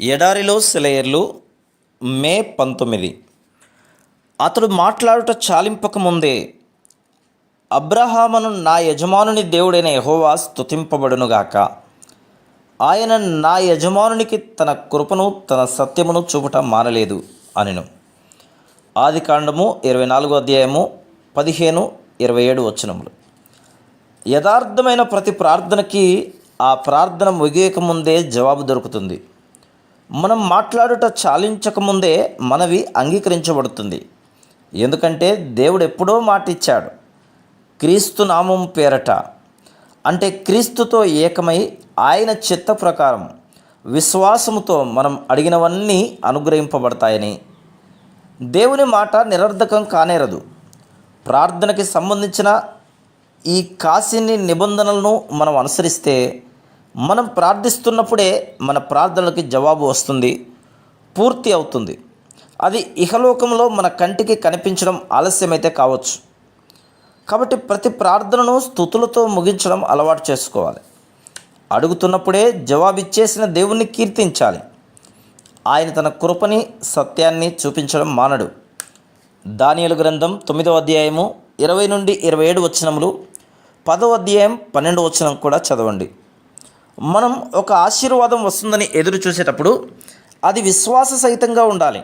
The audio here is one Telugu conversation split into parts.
ఎడారిలో సెలయర్లు మే పంతొమ్మిది. అతడు మాట్లాడుట చాలింపక ముందే అబ్రహామును నా యజమానుని దేవుడైన యహోవా స్తుతింపబడునుగాక. ఆయన నా యజమానునికి తన కృపను తన సత్యమును చూపుట మానలేదు అనిను. ఆది కాండము ఇరవై నాలుగో అధ్యాయము పదిహేను ఇరవై ఏడు వచనములు. యథార్థమైన ప్రతి ప్రార్థనకి ఆ ప్రార్థన ముగియకముందే జవాబు దొరుకుతుంది. మనం మాట్లాడుట చాలించకముందే మనవి అంగీకరించబడుతుంది. ఎందుకంటే దేవుడు ఎప్పుడో మాట ఇచ్చాడు క్రీస్తు నామం పేరట. అంటే క్రీస్తుతో ఏకమై ఆయన చిత్త ప్రకారం విశ్వాసముతో మనం అడిగినవన్నీ అనుగ్రహింపబడతాయని. దేవుని మాట నిరర్ధకం కానేరదు. ప్రార్థనకి సంబంధించిన ఈ కాసిని నిబంధనలను మనం అనుసరిస్తే మనం ప్రార్థిస్తున్నప్పుడే మన ప్రార్థనలకి జవాబు వస్తుంది పూర్తి అవుతుంది. అది ఇహలోకంలో మన కంటికి కనిపించడం ఆలస్యమైతే కావచ్చు. కాబట్టి ప్రతి ప్రార్థనను స్థుతులతో ముగించడం అలవాటు చేసుకోవాలి. అడుగుతున్నప్పుడే జవాబిచ్చేసిన దేవుణ్ణి కీర్తించాలి. ఆయన తన కృపని సత్యాన్ని చూపించడం మానడు. దానియలు గ్రంథం తొమ్మిదవ అధ్యాయము ఇరవై నుండి ఇరవై ఏడు వచనములు పదవ అధ్యాయం పన్నెండు వచనం కూడా చదవండి. మనం ఒక ఆశీర్వాదం వస్తుందని ఎదురు చూసేటప్పుడు అది విశ్వాస సహితంగా ఉండాలి.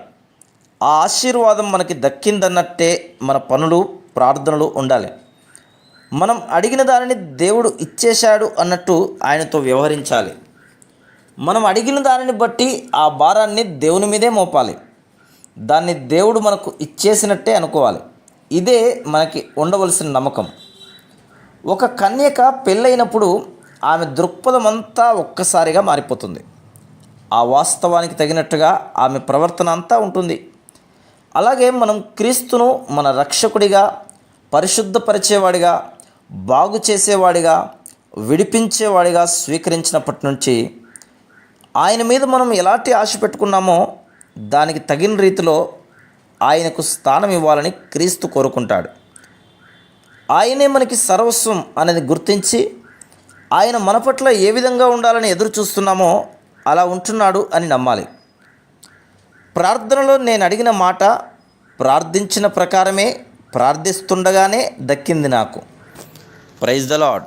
ఆ ఆశీర్వాదం మనకి దక్కిందన్నట్టే మన పనులు ప్రార్థనలు ఉండాలి. మనం అడిగిన దానిని దేవుడు ఇచ్చేశాడు అన్నట్టు ఆయనతో వ్యవహరించాలి. మనం అడిగిన దానిని బట్టి ఆ భారాన్ని దేవుని మీదే మోపాలి. దాన్ని దేవుడు మనకు ఇచ్చేసినట్టే అనుకోవాలి. ఇదే మనకి ఉండవలసిన నమ్మకం. ఒక కన్యక పెళ్ళైనప్పుడు ఆమె దృక్పథం అంతా ఒక్కసారిగా మారిపోతుంది. ఆ వాస్తవానికి తగినట్టుగా ఆమె ప్రవర్తన అంతా ఉంటుంది. అలాగే మనం క్రీస్తును మన రక్షకుడిగా పరిశుద్ధపరిచేవాడిగా బాగు చేసేవాడిగా విడిపించేవాడిగా స్వీకరించినప్పటి నుంచి ఆయన మీద మనం ఎలాంటి ఆశ పెట్టుకున్నామో దానికి తగిన రీతిలో ఆయనకు స్థానం ఇవ్వాలని క్రీస్తు కోరుకుంటాడు. ఆయనే మనకి సర్వస్వం అనేది గుర్తించి ఆయన మన పట్ల ఏ విధంగా ఉండాలని ఎదురు చూస్తున్నామో అలా ఉంటున్నాడు అని నమ్మాలి. ప్రార్థనలో నేను అడిగిన మాట ప్రార్థించిన ప్రకారమే ప్రార్థిస్తుండగానే దక్కింది నాకు. Praise the lord